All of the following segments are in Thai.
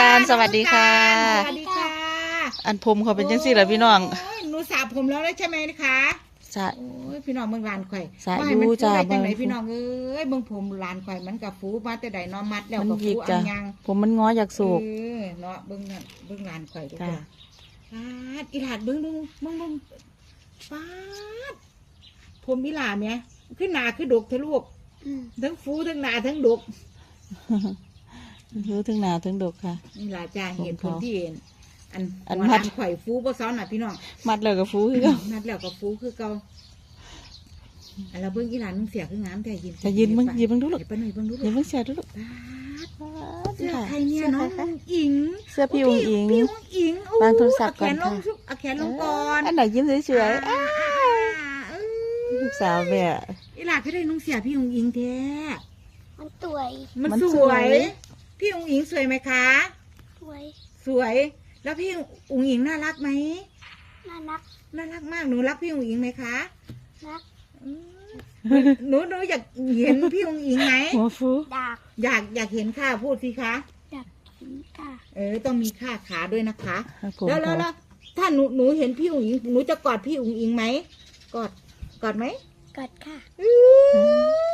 ตาลสวัสดีค่ะ สวัสดีค่ะ อันผมเขาเป็นจังสี่เหรอพี่น้องโยหนูสระผมแล้วได้ใช่ไหมคะสะ โอ้ยพี่น้องเมืองลานข่อยสระว่าให้มันอยู่จ้ะฟูได้จังไหนเบิ่ง พี่น้องเอ้ยเบิ่งผมลานข่อยมันกับฟูมาแต่ใดเนอมัดแล้วมันกับหยิฟูกอัจ้ะนยังผมมันง้ออยากสูบ เออเนาะเบิ่งนั่นเบิ่งลานข่อยทุกจ้ะคนปาดอีหลาดเบิ่งดูเบิ่งเบิ่งปาดผมอีหลาเนี่ยขึ้นหนาขึ้นดกเธอะลูกทั้งฟูทั้งหนาทั้งดก รู้ถึงหนาถึงดกค่ะ นี่ล่ะจ้าเห็นผผมมเขาที่เห็นอันอันหัวมัดลานข่อยฟูบ่ซ้อนน่ะพี่น้องมัดเลยกับฟูคือเก่านัดแล้วกับฟูคือเก่าอันเราเบิ่งอีหลานมึงเสียคืองามแต่ยินจะยืนมึงยืนมึงดูลูกเดี๋ยวป้าหน่อยเบิ่งดูอย่าลูกเพิ่งเสียดูลูกป๊าดเสื้เสื้อใครเนี่ยน้องอุ๋งอิงเสื้อพี่อุ๋งอิง พี่อุ๋งอิงอู้วางโทรศัพท์ก่อนเาแขนลงค่ะเอาแขนลงก่อนอันไหนยิ้มสวยๆอ่าอ้าเอลูกสาวแม่ออีหลานก็ได้นุ่งเสียพี่อุ๋งอิงแท้มันสวย มันมันสสววย ย พี่อุ๋งอิงสวยไหมคะ สวย สวย แล้วพี่อุ๋งอิงน่ารักไหมน่ารัก น่ารักมาก หนูรักพี่อุ๋งอิงไหมคะ รักอืมหนูหนูอยากเห็นพี่อุ๋งอิงไหมหัวฟูดาก อยากอยากเห็นค่ะ พูดสิคะ อยากกินค่ะ เออ ต้องมีค่าขาด้วยนะคะผมแล้วแล้วเขาแล้วถ้าหนูหนูเห็นพี่อุ๋งอิง หนูจะกอดพี่อุ๋งอิงไหม กอด กอดไหมกัดค่ะอื้อ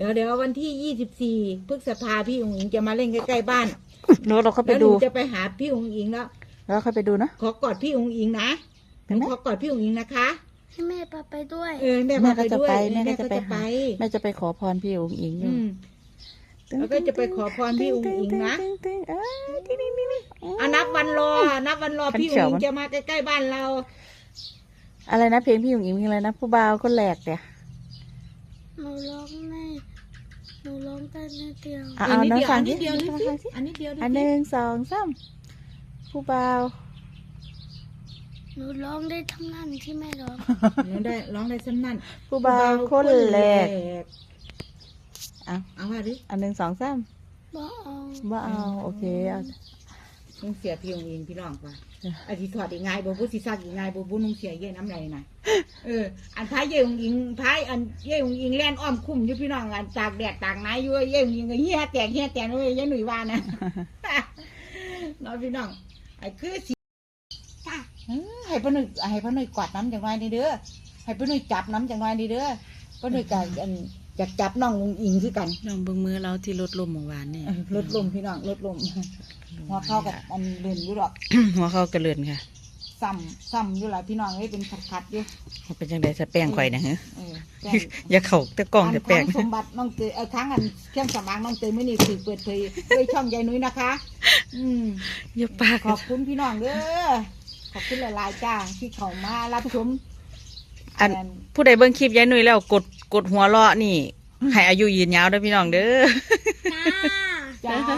เดี๋ยวเดี๋ยววันที่ยี่สิบสี่พฤษภาพี่อุ๋งอิงจะมาเล่นใกล้ๆบ้านหนูเราเข้าไปแล้วหดูนูจะไปหาพี่อุ๋งอิงแล้ว แล้วค่อยไปดูนะ ขอกอดพี่อุ๋งอิงนะหเห็นูนไหมขอกอดพี่อุ๋งอิงนะคะ ให้แม่พาไปด้วย เออแม่แม่พาก็ไปจะด้วยไปแม่แม่ก็ก็จะจะไปไปหา แม่จะไปขอพรพี่อุ๋งอิงอยู่อืมแล้วก็จะไปขอพรพี่อุ๋งอิงนะ ตึ้งตึ้งเอ้ยติ๊งติ๊งติ๊งติ๊งอะนับวันรอ นับวันรอขันพี่เขีอุ๋ยวงมันจะมาใกล้ๆบ้านเรา อะไรนะเพลงพี่อุ๋งอิงมีอะไรนะผู้บ่าวคนแหลกเนี่ย หนูร้องแม่ หนูร้องแต่นิดเดียวอะเอาน้องฟังอันดินี้เดียวน้นี่องสิฟังสิอันนี้เดียวอันหนึ่งสองสามผู้บ่าวหนูร้องได้ทั้งนั้นที่แม่ร้องหนูได้ร้องได้สั้นนั่นผู้บ่าวคนแหลกเอาเอาว่าดิอันหนึ่งสองสามบ่เอาบ่เอาโอเคเอา นุ่งเสียพี่อุ๋งอิงพี่น้องป่ะจ้ะอาทิถอดอีกไงบ่บุสิซักอีกไงบ่บุนุ่งเสียเย่น้ำไหลน่ะเอออันพายเย่อุ๋งอิงพายอันเย่อุ๋งอิงแล่นอ้อมคุ้มอยู่พี่น้องอันตากแดดตากน้ำอยู่เย่อุ๋งอิงก็เฮียแตกเฮียแตกเลยยายหนุ่ยว่านะน้องพี่น้องไอ้คือสิจ้ะเออให้ป้าหนุ่ยให้ป้าหนุ่ยกวาดน้ำจังไงนี่เด้อให้ป้าหนุ่ยจับน้ำจังไงนี่เด้อป้าหนุ่ยก็อัน อยากจับน้องอุ๋งอิงคือกันน้องเบิ่งมือเราที่ลดลมเมื่อวานนี่เออลดลมพี่น้องลดลมหัวเข้ากับอันเดินอยู่ดอกหัวเขากระเลือนค่ะซ้ำซ้ำอยู่หลายพี่น้องเอ้ยเป็นขัดๆอยู่เขาเป็นจังไดสะแป้งข่อยนะฮะเออแป้งอย่าเข่าแต่กล้องแต่แป้งอันทั้สมบัติน้องเตยเออทั้งอันเครื่องสำอางน้องเตยไม่นี่คือเปิดเผยด้วยช่องยายนุ้ยนะคะอืมอย่าปากขอบคุณพี่น้องเด้อขอบคุณหลายๆจ้าที่เขามารับชม อันผู้ใดเบิ่งคลิปยายหนุ่ยแล้วกดกดหัวเราะนี่ให้อายุยืนยาวเด้อพี่น้องเด้อ จ้าจ้า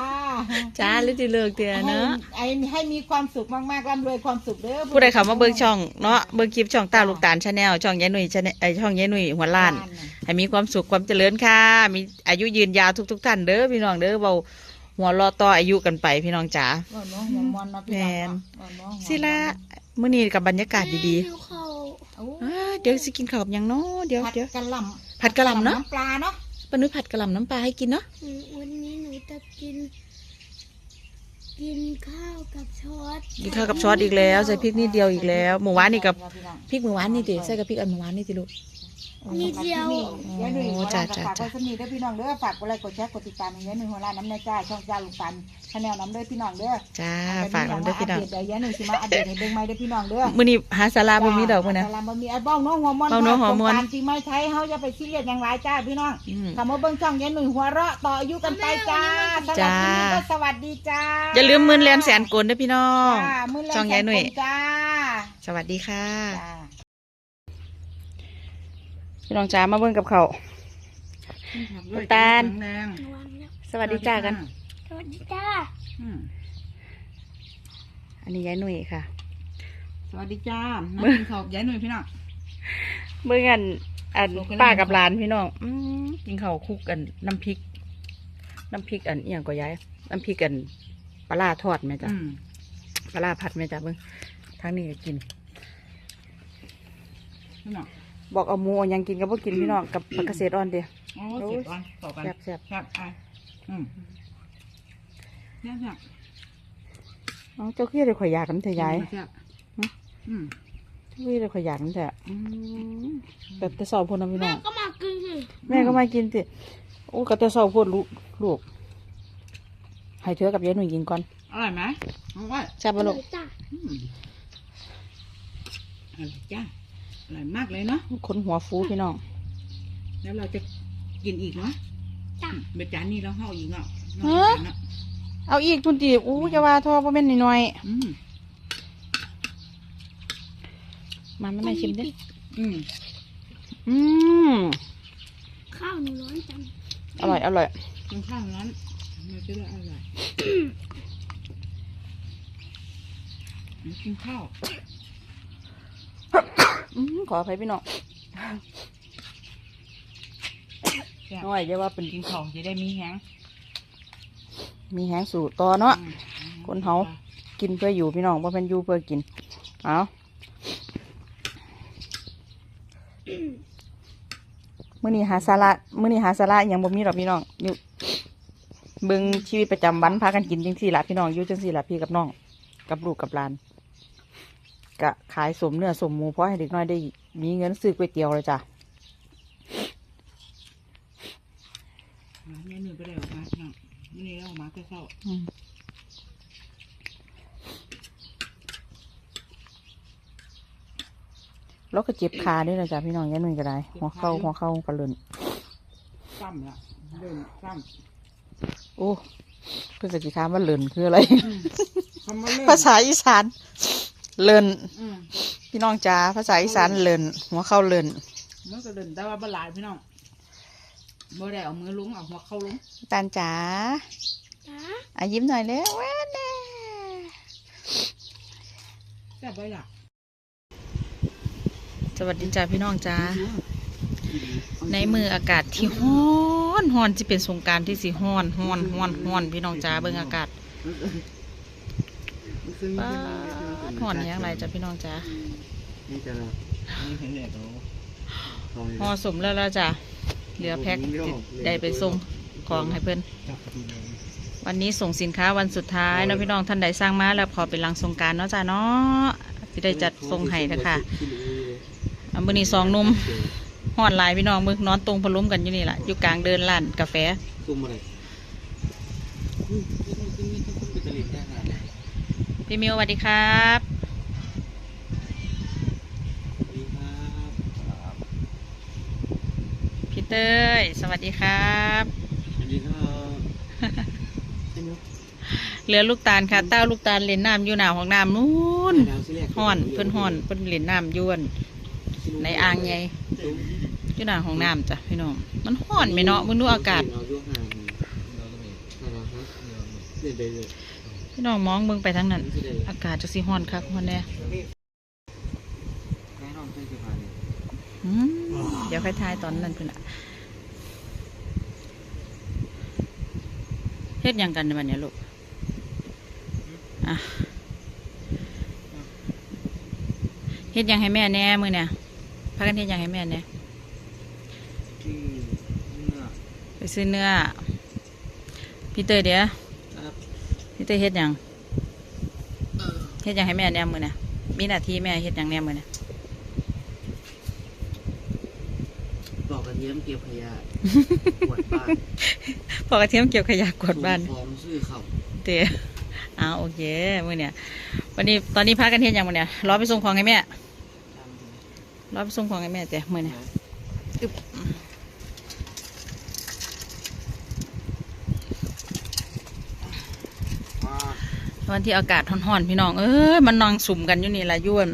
จ้าหรือจะเลิกเตียให้เนาะให้ให้มีความสุขมากๆร่ำรวยความสุขเด้อผู้ใดเข้ามาเบิ่งช่องเนาะเบิ่งคลิปช่องตาลูกตาลชาแนลช่องยายหนุ่ยชาแนลไอยช่องยายหนุ่ยหัวล้าน ให้มีความสุขความเจริญค่ะ มีอายุยืนยาวทุก ๆ ท่านเด้อพี่น้องเด้อเบาหัวเรอต่ออายุกันไปพี่น้องจ๋าว่าน้องหัวมอนเนาะพี่น้องเนาะว่าน้องหัวมอนสิละมื้อนี้กับบรรยากาศดีแม่หิวข้าวโอ้ๆ อ่าเดี๋ยวสิกินข้าวกับหยังเนาะเดี๋ยวผัดเดี๋ยวกะหล่ำผัดกะหล่ำเนาะปลาเนาะปานุ้ยผัดกะหล่ำน้ำปลาให้กินเนาะอืมวันนี้หนูจะกิน กินข้าวกับช้อนกินข้าวกับซอสอีกแล้วใส่พริกนิดเดียวอีกแล้วหมูหวานนี่กับพี่น้องพริกหมูหวานนี่ติใส่กับพริกอันหมูหวานนี่ติลูก นิดเดียว ยายหนุ่ยหัวจ้ะร้านจ้ะฝากจ้ะไว้สนิทเด้อพี่น้องเด้อฝากกดไลค์กดแชร์กดติดตามให้ยายหนุ่ยหัวร้านน้ำในจ้าช่องจ้าลูกปันชาแนลน้ำเด้อพี่น้องเด้อจ้าฝากน้ำเด้อพี่น้องเดี๋ยวยายหนุ่ยสิมาอัปเดตให้เบิ่งใหม่เด้อพี่น้องเด้อมื้อนี้หาสาราบ่มีดอกมื้อนะจ้าบ่มีไอ้บ้องน้องหัวมอนบ้องน้องหัวม่อนสงกรานต์ปีใหม่ไทยเฮาอย่าไปซีเรียสอย่างไรจ้าพี่น้องอืมคำว่าเบิ่งช่องยายหนุ่ยหัวเราะต่ออายุกันไปจ้าสำหรับจ้าที่นี้ก็สวัสดีจ้าอย่าลืมมื่นแลนแสนกลเด้อพี่น้องจ้ามื้อแลช่องยายหนุ่ยแสคจ้าสวัสดีค่ะจ้า พี่น้องจ๋ามาเบิ่งกับเขาว น้ำตาลแรงระวังนะสวัสดีจ้ากัน สวัสดีจ้าอืมอันนี้ยายหนุ่ยค่ะ สวัสดีจ้าน้ำกินข้าวยายหนุ่ยพี่น้อง เบิ่งอันอันโลกกันแล้วป้ากับหลานพี่น้องอืมกินข้าวคลุกกันน้ำพริก น้ำพริกอันเอียงก็ย้ายน้ำพริกอันปลาร้าทอดไหมจ๊ะอืมปลาร้าผัดไหมจ๊ะเบิ่งทางนี้ก็กินพี่น้อง บอกเอาหมูเอาหยังกินก็บ่กินพี่น้องกับปลาเกษตรอ่อนเดียว โอ้เสียบก่อนต่อกันแซ่บแซ่บครับอะอืมแซ่บแซ่บเอาเจ้าขี้เลยข่อยอยากกันเถอะยายแซ่บหึอืมเจ้าขี้เลยข่อยอยากกันเถอะอืมแต่แต่สอบพูดนะพี่น้แม่องก็มากินสิแม่ก็ไม่กินสิโอ้ก็แต่สอบพูดลูกลูกให้เธอกับยายหนุ่ยกินก่อนอร่อยไหมน้องว่าแซ่บปะลูก จ้ะอืมอร่อยจ้าอ ร่อยมากเลยเนาะคนหัวฟูพี่น้องแล้วเราจะกินอีกเนาะจ้ะเบ็ดจานนี้เราห่อาอีกเนาะฮะเนาะเอาอีกทุนตีอู้จะว่าทอพ่อแม่นน้อยอืมๆมาแม่แม่ชิมดิอืมอืมข้าวหนูร้อนจังอร่อยอร่อยกินข้าวนั้นมันจะได้อร่อยกินข้าวอืม ขออภัยพี่น้องแซ่บน้อยจะว่าเป็นกินข้าวจะได้มีแฮงมีแหงสู่ต่อเนาะอืมคนเฮากินเพื่ออยู่พี่น้องว่าเป็นอยู่เพื่อกินเอามื่อนี้หาสาระมื่อนี้หาสาระอหย่างบ่มีหรอกพี่น้องอยู่เบิ่งชีวิตประจำวันพากันกินจังสี่ละพี่น้องอยู่จังสี่ละพี่กับน้อง กับลูกกับหลาน กะขายสมเนื้อสมหมูเพราะให้เด็กน้อยได้มีเงินซื้อก๋วยเตี๋ยวเลยจ้ะแม่หนึ่งไปได้ออกมาเนาะนี่เราออกมาก็เข้าอืมแล้วก็เจ็บขาด้วยนะจ๊ะพี่น้องอยันหนึ่งก็ได้ หัวเข้าหัวเข้ากระเลินซ้ำละเดินซ้โอ้เพื่อนสกิถามว่าเลินคืออะไรำคำว่าเล่นภาษาอีสาน เลินอืมพี่น้องจ๋าภาษาอีสานเลินหัวเข้าเลินมันก็เดินแต่ว่าบหลายพี่น้องบ่ได้เอามือลุงเอาหัวเข้าลุงตาลจ๋าจ้ะอายิ้มหน่อยเลยแว่นแน่แซ่บไว้ล่ะสวัสดีจ้าพี่น้องจ๋าในมืออากาศที่ฮ้อนฮ้อนที่เป็นสงกรารที่สิฮ้อนฮ้อนฮ้อนฮ้อนพี่น้องจ๋าเบิ่งอากาศ ป้าดฮ้อนอยังไรจ้ะพี่น้องจ๋านี่จะนะนี่เห็นเด็กเขาห่อสมแล้วแล้วจ้ะเหลือแพ็คได้ไปส่งของให้เพื่อนจับประตูเลยวันนี้ส่งสินค้าวันสุดท้ายเนาะพี่น้องท่านใดสร้างมาแล้วขอเป็นลังสงกรารเนาะจ้ะเนาะที่ได้จัดส่งให้นะคะอันมื้อนี้สองหนุ่มห่อนหลายพี่น้องมึงนอนตรงพะล้มกันอยู่นี่แหละอยู่กลางเดินร้านกาแฟ ซุ่มอะไรอืมนี่ต้องนี่ต้องเป็นตะลิงแค่ไหน พี่มิวสวัสดีครับดีครับพี่เต้ยสวัสดีครับสวัสดีครับไอ้นุ๊กเหลือลูกตาลค่ะ เต้าลูกตาลเล่นน้ำอยู่หน้าของน้ำนู้นดาวสิแรกห่อนเพิ่นห่อนเพิ่นเล่นน้ำอยวน ในอ่างใหญ่อยู่หน้าของน้ำจ้ะพี่น้องมันห่อนไหมเนาะมึงดูอากาศ พี่น้องมองเบิ่งไปทางนั้นที่ใดอากาศจะสิฮ้อนคักฮ้อนแน่ใกล้น้องใกล้สะพานเนี่ยอืมเดี๋ยวค่อยทายตอนนั้นเพิ่นน่ะเฮ็ดหยังกันในวันนี้ลูกอะเฮ็ดหยังให้แม่แหน่มื้อเนี่ยพากันเฮ็ดหยังให้แม่แหน่ที่เมื่อไปซื้อเนื้อ พี่เตยเดี๋ยวครับ พี่เตยเฮ็ดหยังเฮ็ดหยังให้แม่แหน่มื้อเนี่ยมีหน้าที่แม่เฮ็ดหยังแหน่มื้อเนี่ยบอกกระเทียมเก็บขยะปวดบ้านพอกระเทียมเกี่ยวขยะกวาดบ้านส่งของซื้อเขาเตะเอาโอเคมื้อเนี่ย วันนี้ตอนนี้พากันเฮ็ดหยังมื้อเนี่ยรอไปส่งของให้แม่ตามดูรอไปส่งของให้แม่เตะมื้อเนี่ยอึ๊บ ว่า วันที่อากาศร้อนๆพี่น้อง เอ้ยมันนอนสุ่มกันอยู่นี่ละยวน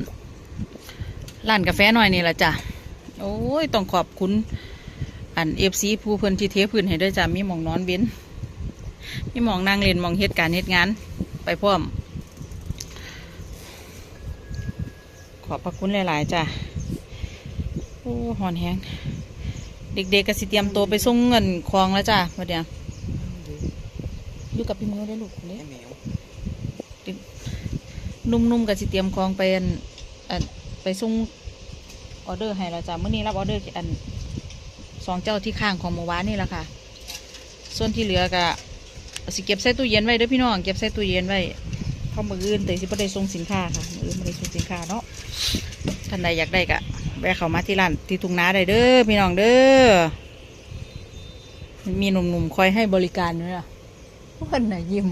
ร้านกาแฟหน่อยนี่ละจ้ะโอ้ยต้องขอบคุณอัน FC ผู้เพิ่นที่เทพื้นให้ด้วยจ้ะมีมองนอนเว้นมีมองนั่งเล่นมองเฮ็ดการเฮ็ดงาน ไปพร้อม ขอบพระคุณหลายๆจ้ะโอ้หอนแฮงเด็กๆก็สิเตรียมตัวไปส่งเงินคลองแล้วจ้ะมาเดี๋ยวอยู่กับพี่มือได้ลูกเด้ไอ้แมว นุ่มๆก็สิเตรียมคลองไปอันอันไปส่งออเดอร์ให้แล้วจ้ะมื้อนี้รับออเดอร์อันสองเจ้าที่ข้างของเมื่อวานนี่แหละค่ะ ส่วนที่เหลือก็สิเก็บใส่ตู้เย็นไว้เด้อพี่น้องเก็บใส่ตู้เย็นไว้เพราะมืออื่นแต่สิบ่ได้ส่งสินค้าค่ะมืออื่นบ่ได้ส่งสินค้าเนาะท่านใดอยากได้ก็แวะเข้ามาที่ร้านที่ทุ่งนาได้เด้อพี่น้องเด้อมีหนุ่มๆคอยให้บริการด้วยล่ะเพิ่นน่ะยิ้ม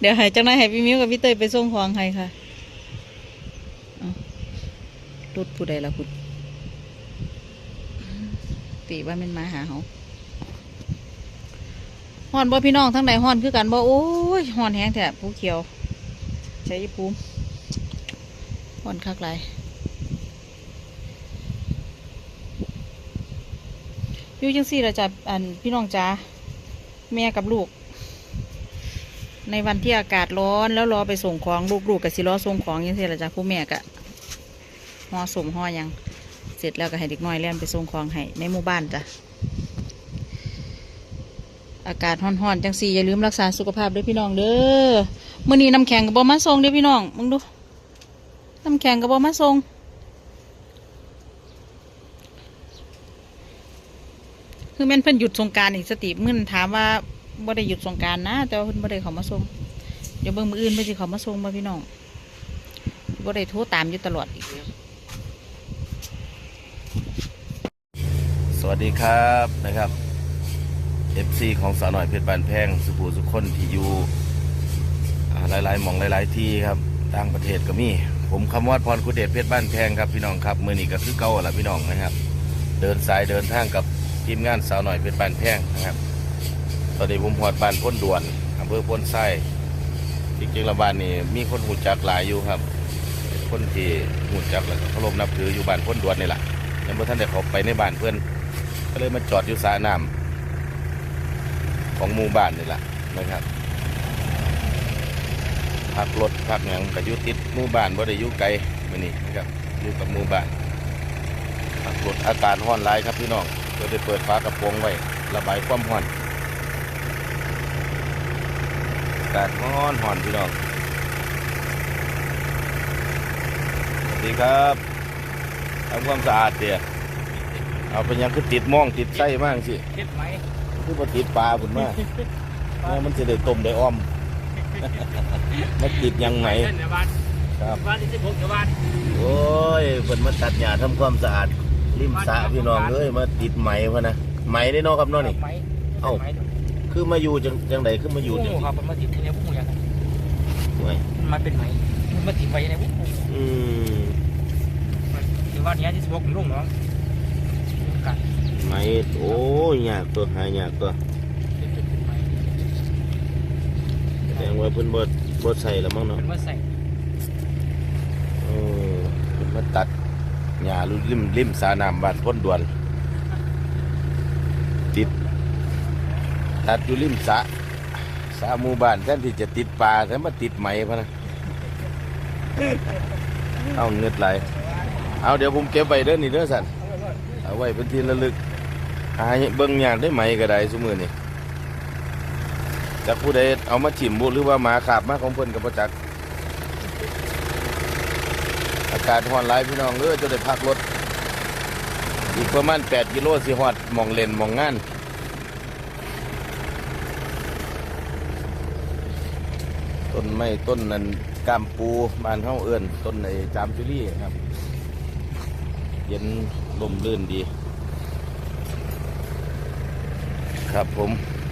เดี๋ยวให้เจ้านายให้พี่มิ้วกับพี่เตยไปส่งของให้ค่ะรถผู้ใดล่ะคุณตีว่าเป็นมาหาเขาฮอนบ่พี่น้องทั้งใดฮอนคือกันบ่โอ้ยฮอนแห้งแท้ผู้เขียวใช้ภูมิฮอนคักไรอยู่จังสี่ละจ้ะอันพี่น้องจ้าแม่กับลูก ในวันที่อากาศร้อนแล้วรอไปส่งของลูกๆกกับสิรอส่งของยังเสียละจ้ะผู้แม่กะห่อสมห่อยังเสร็จแล้วก็ให้เด็กน้อยเล่นไปส่งของให้ในหมู่บ้านจ้ะอากาศร้อนๆจังสี่อย่าลืมรักษาสุขภาพด้วยพี่น้องเด้อมื่อนี้น้ำแข็งกับบอมาส่งเด้อพี่น้องมึงดูน้ำแข็งกับบอมาส่งคือแม่นเพิ่นหยุดสงการอีกสติมื่นถามว่า บ่ได้หยุดสงการนะ แต่ว่าเพิ่นบ่ได้เขามาส่งเดี๋ยวเบิ่งมืออื่นเพิ่นสิเขามาส่งบ่พี่น้องบ่ได้โทรตามอยู่ตลอดอีกสวัสดีครับนะครับ FC ของสาวหน่อยเพชรบานแพงสุภูสุคนที่อยู่อ่าหลายๆหมองหลาย ๆ ที่ครับต่างประเทศก็มี ผมคำวัดพรคุเดชเพชรบ้านแพงครับพี่น้องครับมือนี้ก็คือเก่าละพี่น้องนะครับ เดินสายเดินทางกับทีมงานสาวหน่อยเพชรบ้านแพงนะครับ อนนี้ผมหอดบ้านพ้นด่วนอำเภอพ้นไส้จริงๆแล้วบ้านนี้มีคนหูจักหลายอยู่ครับ คนที่หูจักแล้วก็เคารพนับถืออยู่บ้านพ้นด่วนนี่แหละยังบ่อท่านได้เขาไปในบ้านเพื่อนก็เลยมาจอดอยู่สาน้ำของหมู่บ้านนี่แหละนะครับพักรถพักหยังก็อยู่ติดหมู่บ้านบ่ได้อยู่ไกลมื้อนี้นะครับอยู่กับหมู่บ้านพักรถอากาศร้อนหลายครับพี่น้องก็ได้เปิดฝากระโปรงไว้ระบายความร้อนอากาศร้อนร้อนพี่น้องสวัสดีครับทำความสะอาดเดียเอาเป็นหยังคือติดหมองติดไส้มากสิเก็บไหมคือมาติดปลาผุนมากแม่มันจะได้ต้มได้อ้อมมาติดยังไงเส้นเดี๋ยวบ้านครับบ้านที่สิบหกเดี๋ยวบ้านโอ้ยเพิ่นมาตัดหญ้าทำความสะอาดริมสระพี่น้องเอ้ยมาติดไหมพะนะไหมได้เนอกครับเน้อนี่ไหมเอ้าไหม คือมาอยู่จังจังใดคือมาอยู่จังผู้ครับมันมาติดในพวกหมูยังไงมันเป็นไหมมันมาติดไว้ในพวกหมูอืมหรือว่าเนี้ยที่สิบหกรุ่งเนาะกันไหมโอ้ยยากตัวหายากตัวแสดงว่าเพิ่นบ่บ่ใส่แล้วมั้งเนาะเป็นว่าใส่เออเพิ่นมาตัดหญ้าลุริมริมสระน้ำบ้านพ้นด่วนติด ตัดอยู่ริมสะสะหมู่บ้านแทนที่จะติดปลาแต่มาติดไหมพะนะเอาเงือดไหลเอาเดี๋ยวผมเก็บไว้เด้อนี่เด้อสันเอาไว้เป็นที่ระลึกหาเบิ่งยากได้ไหมก็ได้สมือนี่จากผู้ใดเอามาถิ่มบุหรือว่าหมาขาบมาของเพิ่นกับประจักษ์อากาศร้อนหลายพี่น้องเออจะได้พักรถอีกประมาณ 8 กิโลสิฮอดมองเลนมองงาน ต้นไม้ต้นนั้นกามปูบ้านเข้าเอิ้นต้นไอ้จามจุลี่ครับ เย็นลมลื่นดี ครับผม